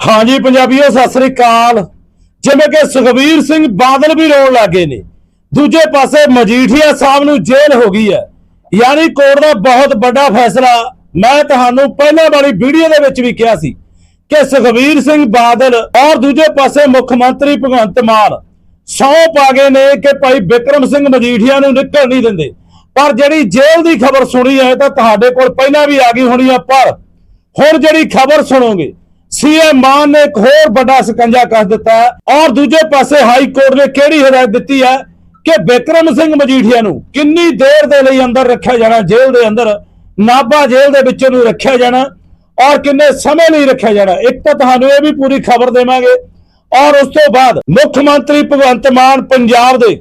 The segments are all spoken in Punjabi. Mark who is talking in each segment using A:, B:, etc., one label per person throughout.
A: ਹਾਂਜੀ ਪੰਜਾਬੀਓ, ਸਤਿ ਸ੍ਰੀ ਅਕਾਲ। ਜਿਵੇਂ ਕਿ ਸੁਖਬੀਰ ਸਿੰਘ ਬਾਦਲ ਵੀ ਰੋਣ ਲੱਗੇ ਨੇ। ਦੂਜੇ ਪਾਸੇ ਮਜੀਠੀਆ ਸਾਹਿਬ ਨੂੰ ਜੇਲ੍ਹ ਹੋ ਗਈ ਹੈ। ਯਾਨੀ ਕੋਰਟ ਦਾ ਬਹੁਤ ਵੱਡਾ ਫੈਸਲਾ। ਮੈਂ ਤੁਹਾਨੂੰ ਪਹਿਲਾਂ ਵਾਲੀ ਵੀਡੀਓ ਦੇ ਵਿੱਚ ਵੀ ਕਿਹਾ ਸੀ ਕਿ ਸੁਖਬੀਰ ਸਿੰਘ ਬਾਦਲ ਔਰ ਦੂਜੇ ਪਾਸੇ ਮੁੱਖ ਮੰਤਰੀ ਭਗਵੰਤ ਮਾਨ ਸੌ ਪਾ ਗਏ ਨੇ ਕਿ ਭਾਈ ਵਿਕਰਮ ਸਿੰਘ ਮਜੀਠੀਆ ਨੂੰ ਨਿਕਲ ਨਹੀਂ ਦਿੰਦੇ। ਪਰ ਜਿਹੜੀ ਜੇਲ੍ਹ ਦੀ ਖਬਰ ਸੁਣੀ ਹੈ ਤਾਂ ਤੁਹਾਡੇ ਕੋਲ ਪਹਿਲਾਂ ਵੀ ਆ ਗਈ ਹੋਣੀ ਆ, ਪਰ ਹੁਣ ਜਿਹੜੀ ਖਬਰ ਸੁਣੋਗੇ ਸੀਐਮ ਮਾਨ ਨੇ ਇੱਕ ਹੋਰ ਵੱਡਾ ਸਕੰਜਾ ਕੱਸ ਦਿੱਤਾ ਔਰ ਦੂਜੇ ਪਾਸੇ ਹਾਈ ਕੋਰਟ ਨੇ ਕਿਹੜੀ ਹਦਾਇਤ ਦਿੱਤੀ ਹੈ ਕਿ ਬਿਕਰਮ ਸਿੰਘ ਮਜੀਠੀਆ ਨੂੰ ਕਿੰਨੀ ਦੇਰ ਦੇ ਲਈ ਅੰਦਰ ਰੱਖਿਆ ਜਾਣਾ, ਜੇਲ੍ਹ ਦੇ ਅੰਦਰ, ਨਾਭਾ ਜੇਲ੍ਹ ਦੇ ਵਿੱਚ ਉਹਨੂੰ ਰੱਖਿਆ ਜਾਣਾ ਔਰ ਕਿੰਨੇ ਸਮੇਂ ਲਈ ਰੱਖਿਆ ਜਾਣਾ। ਇੱਕ ਤਾਂ ਤੁਹਾਨੂੰ ਇਹ ਵੀ ਪੂਰੀ ਖਬਰ ਦੇਵਾਂਗੇ ਔਰ ਉਸ ਤੋਂ ਬਾਅਦ ਮੁੱਖ ਮੰਤਰੀ ਭਗਵੰਤ ਮਾਨ ਪੰਜਾਬ ਦੇ,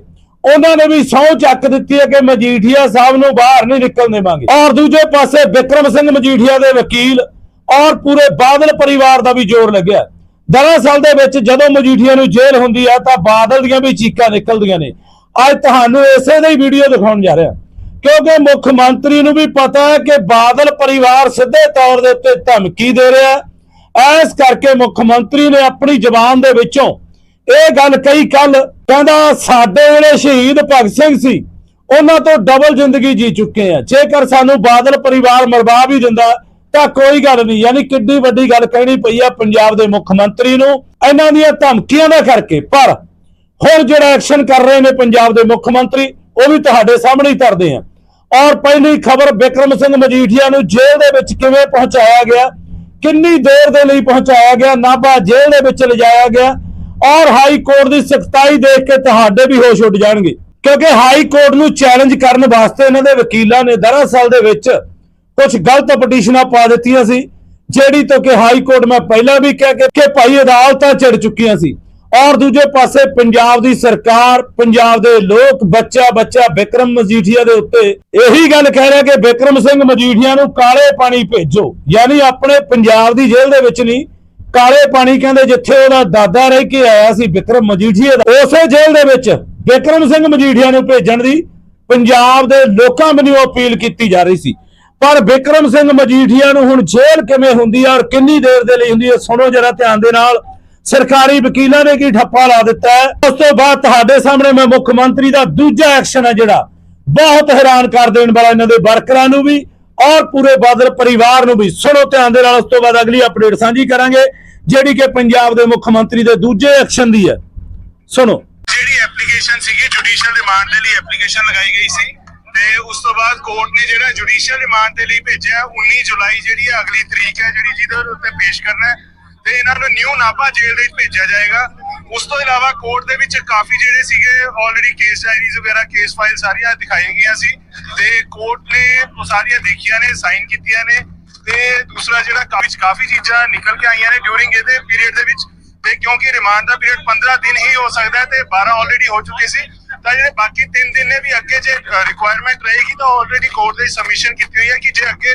A: ਉਹਨਾਂ ਨੇ ਵੀ ਸਹੁੰ ਚੱਕ ਦਿੱਤੀ ਹੈ ਕਿ ਮਜੀਠੀਆ ਸਾਹਿਬ ਨੂੰ ਬਾਹਰ ਨਹੀਂ ਨਿਕਲਣ ਦੇਵਾਂਗੇ। ਔਰ ਦੂਜੇ ਪਾਸੇ ਵਿਕਰਮ ਸਿੰਘ ਮਜੀਠੀਆ ਦੇ ਵਕੀਲ ਔਰ ਪੂਰੇ ਬਾਦਲ ਪਰਿਵਾਰ ਦਾ ਵੀ ਜ਼ੋਰ ਲੱਗਿਆ। ਦਰਅਸਲ ਦੇ ਵਿੱਚ ਜਦੋਂ ਮਜੀਠੀਆ ਨੂੰ ਜੇਲ੍ਹ ਹੁੰਦੀ ਆ, ਤਾਂ ਬਾਦਲ ਦੀਆਂ ਵੀ ਚੀਕਾਂ ਨਿਕਲਦੀਆਂ ਨੇ। ਅੱਜ ਤੁਹਾਨੂੰ ਇਸੇ ਦਾ ਵੀਡੀਓ ਦਿਖਾਉਣ ਜਾ ਰਿਹਾ। ਕਿਉਂਕਿ ਮੁੱਖ ਮੰਤਰੀ ਨੂੰ ਵੀ ਪਤਾ ਹੈ ਕਿ ਬਾਦਲ ਪਰਿਵਾਰ ਸਿੱਧੇ ਤੌਰ ਦੇ ਉੱਤੇ ਧਮਕੀ ਦੇ ਰਿਹਾ ਹੈ। ਐਸ ਕਰਕੇ ਮੁੱਖ ਮੰਤਰੀ ਨੇ ਆਪਣੀ ਜ਼ਬਾਨ ਦੇ ਵਿੱਚੋਂ ਇਹ ਗੱਲ ਕਹੀ ਕੱਲ ਕਹਿੰਦਾ ਸਾਡੇ ਜਿਹੜੇ ਸ਼ਹੀਦ ਭਗਤ ਸਿੰਘ ਸੀ, ਉਹਨਾਂ ਤੋਂ ਡਬਲ ਜ਼ਿੰਦਗੀ ਜੀ ਚੁੱਕੇ ਆ। ਜੇਕਰ ਸਾਨੂੰ ਬਾਦਲ ਪਰਿਵਾਰ ਮਰਵਾ ਵੀ ਦਿੰਦਾ ਤਾਂ ਕੋਈ ਗੱਲ ਨਹੀਂ, ਯਾਨੀ ਕਿੱਡੀ ਵੱਡੀ ਗੱਲ ਕਹਿਣੀ ਪਈ ਆ ਪੰਜਾਬ ਦੇ ਮੁੱਖ ਮੰਤਰੀ ਨੂੰ, ਇਹਨਾਂ ਦੀਆਂ ਧਮਕੀਆਂ ਦਾ ਕਰਕੇ। ਪਰ ਹੁਣ ਜਿਹੜਾ ਐਕਸ਼ਨ ਕਰ ਰਹੇ ਨੇ ਪੰਜਾਬ ਦੇ ਮੁੱਖ ਮੰਤਰੀ, ਉਹ ਵੀ ਤੁਹਾਡੇ ਸਾਹਮਣੇ ਹੀ ਧਰਦੇ ਆ। ਔਰ ਪਹਿਲੀ ਖਬਰ ਵਿਕਰਮ ਸਿੰਘ ਮਜੀਠੀਆ ਨੂੰ ਜੇਲ੍ਹ ਦੇ ਵਿੱਚ ਕਿਵੇਂ ਪਹੁੰਚਾਇਆ ਗਿਆ, ਕਿੰਨੀ ਦੇਰ ਦੇ ਲਈ ਪਹੁੰਚਾਇਆ ਗਿਆ, ਨਾਭਾ ਜੇਲ੍ਹ ਦੇ ਵਿੱਚ ਲਿਜਾਇਆ ਗਿਆ, ਔਰ ਹਾਈ ਕੋਰਟ ਦੀ ਸਖਤਾਈ ਦੇਖ ਕੇ ਤੁਹਾਡੇ ਵੀ ਹੋਸ਼ ਉੱਡ ਜਾਣਗੇ। ਕਿਉਂਕਿ ਹਾਈ ਕੋਰਟ ਨੂੰ ਚੈਲੰਜ ਕਰਨ ਵਾਸਤੇ ਇਹਨਾਂ ਦੇ ਵਕੀਲਾਂ ਨੇ ਦਰਅਸਲ ਦੇ ਵਿੱਚ ਕੁਝ ਗਲਤ ਪਟੀਸ਼ਨਾਂ ਪਾ ਦਿੱਤੀਆਂ ਸੀ, ਜਿਹੜੀ ਤੋਂ ਕਿ ਹਾਈ ਕੋਰਟ ਮੈਂ ਪਹਿਲਾਂ ਵੀ ਕਹਿ ਕੇ ਕਿ ਭਾਈ ਅਦਾਲਤਾਂ ਚੜ ਚੁੱਕੀਆਂ ਸੀ। ਔਰ ਦੂਜੇ ਪਾਸੇ ਪੰਜਾਬ ਦੀ ਸਰਕਾਰ, ਪੰਜਾਬ ਦੇ ਲੋਕ, ਬੱਚਾ ਬੱਚਾ ਵਿਕਰਮ ਮਜੀਠੀਆ ਦੇ ਉੱਤੇ ਇਹੀ ਗੱਲ ਕਹਿ ਰਿਹਾ ਕਿ ਵਿਕਰਮ ਸਿੰਘ ਮਜੀਠੀਆ ਨੂੰ ਕਾਲੇ ਪਾਣੀ ਭੇਜੋ। ਯਾਨੀ ਆਪਣੇ ਪੰਜਾਬ ਦੀ ਜੇਲ੍ਹ ਦੇ ਵਿੱਚ ਨਹੀਂ, ਕਾਲੇ ਪਾਣੀ ਕਹਿੰਦੇ ਜਿੱਥੇ ਉਹਦਾ ਦਾਦਾ ਰਹਿ ਕੇ ਆਇਆ ਸੀ ਵਿਕਰਮ ਮਜੀਠੀਆ ਦਾ, ਉਸੇ ਜੇਲ੍ਹ ਦੇ ਵਿੱਚ ਵਿਕਰਮ ਸਿੰਘ ਮਜੀਠੀਆ ਨੂੰ ਭੇਜਣ ਦੀ ਪੰਜਾਬ ਦੇ ਲੋਕਾਂ ਵੱਲੋਂ ਅਪੀਲ ਕੀਤੀ ਜਾ ਰਹੀ ਸੀ। ਪਰ ਵਿਕਰਮ ਸਿੰਘ ਮਜੀਠੀਆ ਨੂੰ ਹੁਣ ਜੇਲ੍ਹ ਕਿਵੇਂ ਹੁੰਦੀ ਹੈ ਔਰ ਕਿੰਨੀ ਦੇਰ ਦੇ ਲਈ ਹੁੰਦੀ ਹੈ ਸੁਣੋ ਜਰਾ ਧਿਆਨ ਦੇ ਨਾਲ। ਸਰਕਾਰੀ ਵਕੀਲਾਂ ਨੇ ਕੀ ਠੱਪਾ ਲਾ ਦਿੱਤਾ ਉਸ ਤੋਂ ਬਾਅਦ ਤੁਹਾਡੇ ਸਾਹਮਣੇ ਮੈਂ ਮੁੱਖ ਮੰਤਰੀ ਦਾ ਦੂਜਾ ਐਕਸ਼ਨ ਹੈ ਜਿਹੜਾ। ਬਹੁਤ ਹੈਰਾਨ ਕਰ ਦੇਣ ਵਾਲਾ ਇਹਨਾਂ ਦੇ ਵਰਕਰਾਂ ਨੂੰ ਵੀ ਔਰ ਪੂਰੇ ਬਾਦਲ ਪਰਿਵਾਰ ਨੂੰ ਵੀ। ਸੁਣੋ ਧਿਆਨ ਦੇ ਨਾਲ, ਉਸ ਤੋਂ ਬਾਅਦ ਅਗਲੀ ਅਪਡੇਟ ਸਾਂਝੀ ਕਰਾਂਗੇ, ਜਿਹੜੀ ਕਿ ਪੰਜਾਬ ਦੇ ਮੁੱਖ ਮੰਤਰੀ ਦੇ ਦੂਜੇ ਐਕਸ਼ਨ ਦੀ ਹੈ। ਸੁਣੋ।
B: ਜਿਹੜੀ ਐਪਲੀਕੇਸ਼ਨ ਸੀਗੀ ਜੁਡੀਸ਼ੀਅਲ ਰਿਮਾਂਡ ਦੇ ਲਈ ਐਪਲੀਕੇਸ਼ਨ ਲਗਾਈ ਗਈ ਸੀ। ਤੇ ਉਸ ਤੋਂ ਬਾਅਦ ਕੋਰਟ ਨੇ ਜਿਹੜਾ ਜੁਡੀਸ਼ੀਅਲ ਰਿਮਾਂਡ ਦੇ ਲਈ ਭੇਜਿਆ 19 ਜੁਲਾਈ ਜਿਹੜੀ ਹੈ, ਅਗਲੀ ਤਰੀਕ ਹੈ, ਜਿਹੜੀ ਜਿਹਦੇ ਉੱਤੇ ਪੇਸ਼ ਕਰਨਾ ਹੈ, ਤੇ ਇਹਨਾਂ ਨੂੰ ਨਿਊ ਨਾਭਾ ਜੇਲ੍ਹ ਦੇ ਵਿੱਚ ਭੇਜਿਆ ਜਾਏਗਾ। ਉਸ ਤੋਂ ਇਲਾਵਾ ਕੋਰਟ ਦੇ ਵਿੱਚ ਕਾਫੀ ਜਿਹੜੇ ਸੀਗੇ ਆਲਰੇਡੀ ਕੇਸ ਡਾਇਰੀਜ਼ ਵਗੈਰਾ ਕੇਸ ਫਾਈਲ ਸਾਰੀਆਂ ਦਿਖਾਈਆਂ ਗਈਆਂ ਸੀ। ਤੇ ਕੋਰਟ ਨੇ ਉਹ ਸਾਰੀਆਂ ਦੇਖੀਆਂ ਨੇ ਸਾਈਨ ਕੀਤੀਆਂ ਨੇ। ਤੇ ਦੂਸਰਾ ਜਿਹੜਾ ਕਾਫੀ ਕਾਫੀ ਚੀਜ਼ਾਂ ਨਿਕਲ ਕੇ ਆਈਆਂ ਨੇ ਡਿਊਰਿੰਗ ਇਹਦੇ ਪੀਰੀਅਡ ਦੇ ਵਿੱਚ। ਤੇ ਕਿਉਂਕਿ ਰਿਮਾਂਡ ਦਾ ਪੀਰੀਅਡ 15 ਦਿਨ ਹੀ ਹੋ ਸਕਦਾ ਤੇ 12 ਆਲਰੇਡੀ ਹੋ ਚੁੱਕੇ ਸੀ। ਤਾਂ ਜਿਹੜੇ ਬਾਕੀ 3 ਦਿਨ ਨੇ ਵੀ ਅੱਗੇ ਜੇ ਰਿਕੁਆਇਰਮੈਂਟ ਰਹੇਗੀ ਤਾਂ ਆਲਰੇਡੀ ਕੋਰਟ ਦੇ ਸਬਮਿਸ਼ਨ ਕੀਤੀ ਹੋਈ ਹੈ ਕਿ ਜੇ ਅੱਗੇ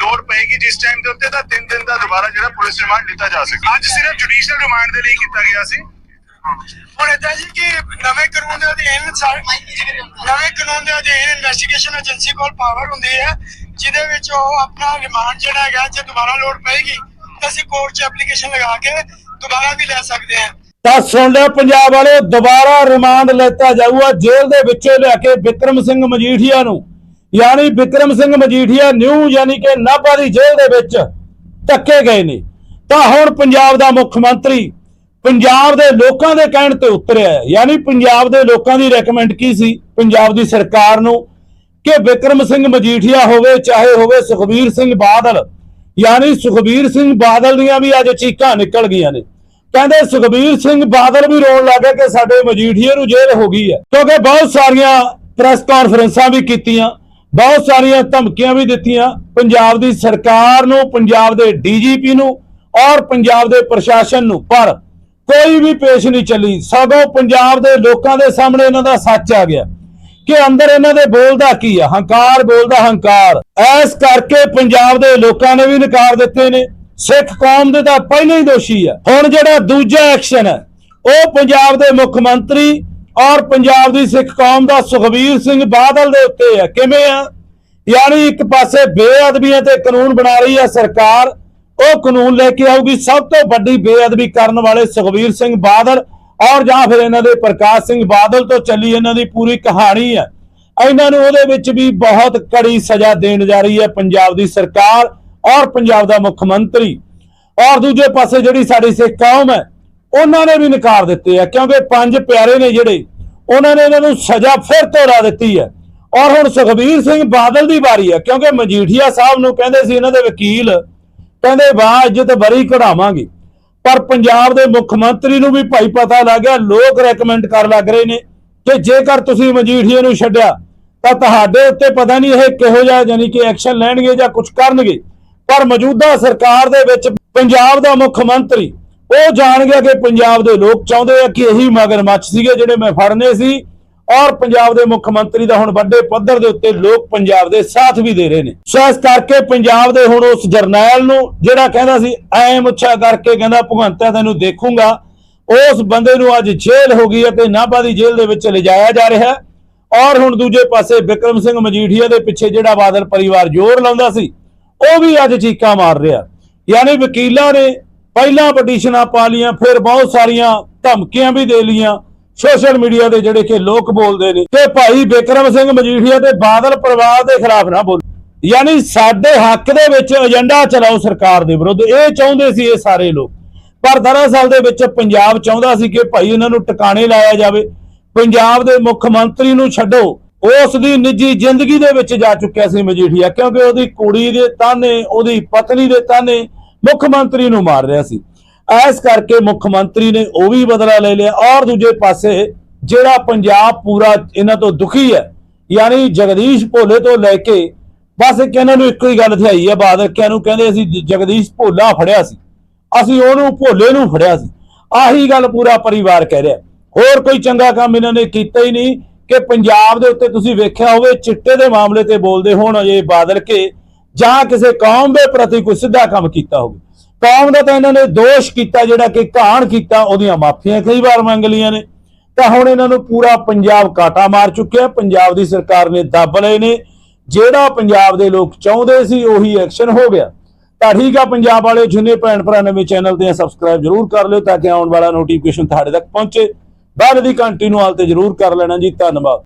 B: ਲੋੜ ਪਏਗੀ ਜਿਸ ਟਾਈਮ ਦੇ ਉੱਤੇ ਤਾਂ 3 ਦਿਨ ਦਾ ਦੁਬਾਰਾ ਜਿਹੜਾ ਪੁਲਿਸ ਰਿਮਾਂਡ ਲਿੱਤਾ ਜਾ ਸਕੇ। ਅੱਜ ਸਿਰਫ ਜੁਡੀਸ਼ੀਅਲ ਰਿਮਾਂਡ ਦੇ ਲਈ ਕੀਤਾ ਗਿਆ ਸੀ।
C: ਹੁਣ ਏਦਾਂ ਜੀ ਕਿ ਨਵੇਂ ਕਾਨੂੰਨ ਦੇ ਅਧੀਨ ਨਵੇਂ ਕਾਨੂੰਨ ਦੇ ਅਧੀਨ ਇਨਵੈਸਟੀਗੇਸ਼ਨ ਏਜੰਸੀ ਕੋਲ ਪਾਵਰ ਹੁੰਦੀ ਹੈ, ਜਿਹਦੇ ਵਿੱਚ ਉਹ ਆਪਣਾ ਰਿਮਾਂਡ ਜਿਹੜਾ ਹੈਗਾ, ਜੇ ਦੁਬਾਰਾ ਲੋੜ ਪਏਗੀ ਤਾਂ ਅਸੀਂ ਕੋਰਟ 'ਚ ਐਪਲੀਕੇਸ਼ਨ ਲਗਾ ਕੇ ਦੁਬਾਰਾ ਵੀ ਲੈ ਸਕਦੇ ਹਾਂ।
A: ਤਾਂ ਸੁਣ ਲਿਆ ਪੰਜਾਬ ਵਾਲੇ, ਦੁਬਾਰਾ ਰਿਮਾਂਡ ਲੈਤਾ ਜਾਊਗਾ ਜੇਲ੍ਹ ਦੇ ਵਿੱਚੋਂ ਲਿਆ ਕੇ ਵਿਕਰਮ ਸਿੰਘ ਮਜੀਠੀਆ ਨੂੰ। ਯਾਨੀ ਵਿਕਰਮ ਸਿੰਘ ਮਜੀਠੀਆ ਨਿਊ ਯਾਨੀ ਕਿ ਨਾਭਾ ਦੀ ਜੇਲ੍ਹ ਦੇ ਵਿੱਚ ਧੱਕੇ ਗਏ ਨੇ। ਤਾਂ ਹੁਣ ਪੰਜਾਬ ਦਾ ਮੁੱਖ ਮੰਤਰੀ ਪੰਜਾਬ ਦੇ ਲੋਕਾਂ ਦੇ ਕਹਿਣ ਤੇ ਉਤਰਿਆ ਹੈ। ਯਾਨੀ ਪੰਜਾਬ ਦੇ ਲੋਕਾਂ ਦੀ ਰეკਮੈਂਡ ਕੀ ਸੀ? ਪੰਜਾਬ ਦੀ ਸਰਕਾਰ ਨੂੰ ਕਿ ਵਿਕਰਮ ਸਿੰਘ ਮਜੀਠੀਆ ਹੋਵੇ, ਚਾਹੇ ਹੋਵੇ ਸੁਖਬੀਰ ਸਿੰਘ ਬਾਦਲ। ਯਾਨੀ ਸੁਖਬੀਰ ਸਿੰਘ ਬਾਦਲ ਦੀਆਂ ਵੀ ਅੱਜ ਚੀਕਾਂ ਨਿਕਲ ਗਈਆਂ ਨੇ। ਕਹਿੰਦੇ ਸੁਖਬੀਰ ਸਿੰਘ ਬਾਦਲ ਵੀ ਰੋਣ ਲੱਗੇ ਕਿ ਸਾਡੇ ਮਜੀਠੀਏ ਨੂੰ ਜੇਲ੍ਹ ਹੋ ਗਈ ਹੈ। ਕਿਉਂਕਿ ਬਹੁਤ ਸਾਰੀਆਂ ਪ੍ਰੈਸ ਕਾਨਫਰੰਸਾਂ ਵੀ ਕੀਤੀਆਂ, ਬਹੁਤ ਸਾਰੀਆਂ ਧਮਕੀਆਂ ਵੀ ਦਿੱਤੀਆਂ, ਪੰਜਾਬ ਦੀ ਸਰਕਾਰ ਨੂੰ, ਪੰਜਾਬ ਦੇ ਡੀਜੀਪੀ ਨੂੰ ਔਰ ਪੰਜਾਬ ਦੇ ਪ੍ਰਸ਼ਾਸਨ ਨੂੰ। ਪਰ ਕੋਈ ਵੀ ਪੇਸ਼ ਨਹੀਂ ਚੱਲੀ। ਸਗੋਂ ਪੰਜਾਬ ਦੇ ਲੋਕਾਂ ਦੇ ਸਾਹਮਣੇ ਇਹਨਾਂ ਦਾ ਸੱਚ ਆ ਗਿਆ ਕਿ ਅੰਦਰ ਇਹਨਾਂ ਦੇ ਬੋਲਦਾ ਕੀ ਆ? ਹੰਕਾਰ ਬੋਲਦਾ ਹੰਕਾਰ। ਐਸ ਕਰਕੇ ਪੰਜਾਬ ਦੇ ਲੋਕਾਂ ਨੇ ਵੀ ਨਕਾਰ ਦਿੱਤੇ ਨੇ। ਸਿੱਖ ਕੌਮ ਦੇ ਤਾਂ ਪਹਿਲੇ ਹੀ ਦੋਸ਼ੀ ਆ। ਹੁਣ ਜਿਹੜਾ ਦੂਜਾ ਐਕਸ਼ਨ ਹੈ, ਉਹ ਪੰਜਾਬ ਦੇ ਮੁੱਖ ਮੰਤਰੀ ਔਰ ਪੰਜਾਬ ਦੀ ਸਿੱਖ ਕੌਮ ਦਾ ਸੁਖਬੀਰ ਸਿੰਘ ਬਾਦਲ ਦੇ ਉੱਤੇ ਆ। ਕਿਵੇਂ ਆ? ਯਾਨੀ ਇੱਕ ਪਾਸੇ ਬੇਅਦਬੀਆਂ ਤੇ ਕਾਨੂੰਨ ਬਣਾ ਰਹੀ ਹੈ ਸਰਕਾਰ, ਉਹ ਕਾਨੂੰਨ ਲੈ ਕੇ ਆਊਗੀ। ਸਭ ਤੋਂ ਵੱਡੀ ਬੇਅਦਬੀ ਕਰਨ ਵਾਲੇ ਸੁਖਬੀਰ ਸਿੰਘ ਬਾਦਲ ਔਰ ਜਾਂ ਫਿਰ ਇਹਨਾਂ ਦੇ ਪ੍ਰਕਾਸ਼ ਸਿੰਘ ਬਾਦਲ ਤੋਂ ਚੱਲੀ ਇਹਨਾਂ ਦੀ ਪੂਰੀ ਕਹਾਣੀ ਹੈ ਇਹਨਾਂ ਨੂੰ ਉਹਦੇ ਵਿੱਚ ਵੀ ਬਹੁਤ ਕੜੀ ਸਜ਼ਾ ਦੇਣ ਜਾ ਰਹੀ ਹੈ ਪੰਜਾਬ ਦੀ ਸਰਕਾਰ। ਔਰ ਪੰਜਾਬ ਦਾ ਮੁੱਖ ਮੰਤਰੀ ਔਰ ਦੂਜੇ ਪਾਸੇ ਜਿਹੜੀ ਸਾਡੀ ਸਿੱਖ ਕੌਮ ਹੈ, ਉਹਨਾਂ ਨੇ ਵੀ ਨਕਾਰ ਦਿੱਤੇ ਆ, ਕਿਉਂਕਿ ਪੰਜ ਪਿਆਰੇ ਨੇ ਜਿਹੜੇ, ਉਹਨਾਂ ਨੇ ਇਹਨਾਂ ਨੂੰ ਸਜ਼ਾ ਫਿਰ ਤੋਂ ਲਾ ਦਿੱਤੀ ਹੈ। ਔਰ ਹੁਣ ਸੁਖਬੀਰ ਸਿੰਘ ਬਾਦਲ ਦੀ ਵਾਰੀ ਹੈ, ਕਿਉਂਕਿ ਮਜੀਠੀਆ ਸਾਹਿਬ ਨੂੰ ਕਹਿੰਦੇ ਸੀ ਇਹਨਾਂ ਦੇ ਵਕੀਲ, ਕਹਿੰਦੇ ਵਾਹ ਇੱਜ਼ਤ ਬਰੀ ਕਢਾਵਾਂਗੇ। ਪਰ ਪੰਜਾਬ ਦੇ ਮੁੱਖ ਮੰਤਰੀ ਨੂੰ ਵੀ ਭਾਈ ਪਤਾ ਲੱਗ ਗਿਆ, ਲੋਕ ਰეკਮੈਂਡ ਕਰ ਲੱਗ ਰਹੇ ਨੇ ਕਿ ਜੇਕਰ ਤੁਸੀਂ ਮਜੀਠੀਏ ਨੂੰ ਛੱਡਿਆ, ਤਾਂ ਤੁਹਾਡੇ ਉੱਤੇ ਪਤਾ ਨਹੀਂ ਇਹ ਕਿਹੋ ਜਿਹਾ ਯਾਨੀ ਕਿ ਐਕਸ਼ਨ ਲੈਣਗੇ ਜਾਂ ਕੁਝ ਕਰਨਗੇ। ਪਰ ਮੌਜੂਦਾ ਸਰਕਾਰ ਦੇ ਵਿੱਚ ਪੰਜਾਬ ਦਾ ਮੁੱਖ ਮੰਤਰੀ, ਉਹ ਜਾਣ ਗਿਆ ਕਿ ਪੰਜਾਬ ਦੇ ਲੋਕ ਚਾਹੁੰਦੇ ਆ ਕਿ ਇਹੀ ਮਗਰਮੱਛ ਸੀਗੇ ਜਿਹੜੇ ਮੈਂ ਫੜਨੇ ਸੀ ਔਰ ਪੰਜਾਬ ਦੇ ਮੁੱਖ ਮੰਤਰੀ ਦਾ ਹੁਣ ਵੱਡੇ ਪੱਧਰ ਦੇ ਉੱਤੇ ਲੋਕ ਪੰਜਾਬ ਦੇ ਸਾਥ ਵੀ ਦੇ ਰਹੇ ਨੇ। ਸੋ ਇਸ ਕਰਕੇ ਪੰਜਾਬ ਦੇ ਹੁਣ ਉਸ ਜਰਨੈਲ ਨੂੰ, ਜਿਹੜਾ ਕਹਿੰਦਾ ਸੀ, ਐ ਮੁੱਛਾ ਕਰਕੇ ਕਹਿੰਦਾ, ਭਗਵੰਤਾ ਤੈਨੂੰ ਦੇਖੂੰਗਾ, ਉਸ ਬੰਦੇ ਨੂੰ ਅੱਜ ਜੇਲ੍ਹ ਹੋ ਗਈ ਹੈ ਤੇ ਨਾਭਾ ਦੀ ਜੇਲ੍ਹ ਦੇ ਵਿੱਚ ਲਿਜਾਇਆ ਜਾ ਰਿਹਾ ਔਰ ਹੁਣ ਦੂਜੇ ਪਾਸੇ ਵਿਕਰਮ ਸਿੰਘ ਮਜੀਠੀਆ ਦੇ ਪਿੱਛੇ ਜਿਹੜਾ ਬਾਦਲ ਪਰਿਵਾਰ ਜ਼ੋਰ ਲਾਉਂਦਾ ਸੀ ਉਹ ਵੀ ਅੱਜ ਚੀਕਾਂ ਮਾਰ ਰਿਹਾ। ਯਾਨੀ ਵਕੀਲਾਂ ਨੇ ਪਹਿਲਾਂ ਪਟੀਸ਼ਨਾਂ ਪਾ ਲੀਆਂ ਫਿਰ ਬਹੁਤ ਸਾਰੀਆਂ ਧਮਕੀਆਂ ਵੀ ਦੇ ਲੀਆਂ ਸੋਸ਼ਲ ਮੀਡੀਆ ਦੇ ਜਿਹੜੇ ਕਿ ਲੋਕ ਬੋਲਦੇ ਨੇ। ਕਿ ਭਾਈ ਵਿਕਰਮ ਸਿੰਘ ਮਜੀਠੀਆ ਤੇ ਬਾਦਲ ਪਰਿਵਾਰ ਦੇ ਖਿਲਾਫ ਨਾ ਬੋਲੋ ਯਾਨੀ ਸਾਡੇ ਹੱਕ ਦੇ ਵਿੱਚ ਏਜੰਡਾ ਚਲਾਓ ਸਰਕਾਰ ਦੇ ਵਿਰੁੱਧ। ਇਹ ਚਾਹੁੰਦੇ ਸੀ ਇਹ ਸਾਰੇ ਲੋਕ। ਪਰ ਦਰਅਸਲ ਦੇ ਵਿੱਚ ਪੰਜਾਬ ਚਾਹੁੰਦਾ ਸੀ ਕਿ ਭਾਈ ਇਹਨਾਂ ਨੂੰ ਟਿਕਾਣੇ ਲਾਇਆ ਜਾਵੇ। ਪੰਜਾਬ ਦੇ ਮੁੱਖ ਮੰਤਰੀ ਨੂੰ ਛੱਡੋ। ਉਸ ਦੀ ਨਿੱਜੀ ਜ਼ਿੰਦਗੀ ਦੇ ਵਿੱਚ ਜਾ ਚੁੱਕਿਆ ਸੀ ਮਜੀਠੀਆ, ਕਿਉਂਕਿ ਉਹਦੀ ਕੁੜੀ ਦੇ ਤਾਨੇ, ਉਹਦੀ ਪਤਨੀ ਦੇ ਤਾਨੇ ਮੁੱਖ ਮੰਤਰੀ ਨੂੰ ਮਾਰ ਰਿਹਾ ਸੀ। ਐਸ ਕਰਕੇ ਮੁੱਖ ਮੰਤਰੀ ਨੇ ਉਹ ਵੀ ਬਦਲਾ ਲੈ ਲਿਆ। ਔਰ ਦੂਜੇ ਪਾਸੇ ਜਿਹੜਾ ਪੰਜਾਬ ਪੂਰਾ ਇਹਨਾਂ ਤੋਂ ਦੁਖੀ ਹੈ, ਯਾਨੀ ਜਗਦੀਸ਼ ਭੋਲੇ ਤੋਂ ਲੈ ਕੇ, ਬਸ ਇੱਕ ਇਹਨਾਂ ਨੂੰ ਇੱਕੋ ਹੀ ਗੱਲ ਥਿਆਈ ਹੈ ਬਾਦਲ ਕਿਆਂ ਨੂੰ ਕਹਿੰਦੇ ਅਸੀਂ ਜਗਦੀਸ਼ ਭੋਲਾ ਫੜਿਆ ਸੀ। ਅਸੀਂ ਉਹਨੂੰ ਭੋਲੇ ਨੂੰ ਫੜਿਆ ਸੀ। ਆਹੀ ਗੱਲ ਪੂਰਾ ਪਰਿਵਾਰ ਕਹਿ ਰਿਹਾ। ਹੋਰ ਕੋਈ ਚੰਗਾ ਕੰਮ ਇਹਨਾਂ ਨੇ ਕੀਤਾ ਹੀ ਨਹੀਂ। ਕਿ ਪੰਜਾਬ ਦੇ ਉੱਤੇ ਤੁਸੀਂ ਵੇਖਿਆ ਹੋਵੇ, ਚਿੱਟੇ ਦੇ ਮਾਮਲੇ ਤੇ ਬੋਲਦੇ ਹੋਣ ਇਹ ਬਾਦਲ ਕੇ ਜਾਂ ਕਿਸੇ ਕੌਮ ਦੇ ਪ੍ਰਤੀ ਕੋਈ ਸਿੱਧਾ ਕੰਮ ਕੀਤਾ ਹੋਵੇ। ਕੌਮ ਦਾ ਤਾਂ ਇਹਨਾਂ ਨੇ ਦੋਸ਼ ਕੀਤਾ, ਜਿਹੜਾ ਕਿ ਘਾਣ ਕੀਤਾ, ਉਹਦੀਆਂ ਮਾਫੀਆਂ ਕਈ ਵਾਰ ਮੰਗ ਲਈਆਂ ਨੇ। ਤਾਂ ਹੁਣ ਇਹਨਾਂ ਨੂੰ ਪੂਰਾ ਪੰਜਾਬ ਕਾਟਾ ਮਾਰ ਚੁੱਕਿਆ। ਪੰਜਾਬ ਦੀ ਸਰਕਾਰ ਨੇ ਦੱਬ ਲਏ ਨੇ। ਜਿਹੜਾ ਪੰਜਾਬ ਦੇ ਲੋਕ ਚਾਹੁੰਦੇ ਸੀ, ਉਹੀ ਐਕਸ਼ਨ ਹੋ ਗਿਆ। ਤਾਂ ਠੀਕ ਆ, ਪੰਜਾਬ ਵਾਲੇ ਜਿੰਨੇ ਭੈਣ ਭਰਾ ਨਵੇਂ ਚੈਨਲ ਤੇ ਸਬਸਕ੍ਰਾਈਬ ਜਰੂਰ ਕਰ ਲਿਓ ਤਾਂ ਕਿ ਆਉਣ ਵਾਲਾ ਨੋਟੀਫਿਕੇਸ਼ਨ ਤੁਹਾਡੇ ਤੱਕ ਪਹੁੰਚੇ। ਬਾਅਦ ਦੀ ਘੰਟੀ ਨੂੰ ਹਾਲ ਤੇ ਜਰੂਰ ਕਰ ਲੈਣਾ ਜੀ ਧੰਨਵਾਦ।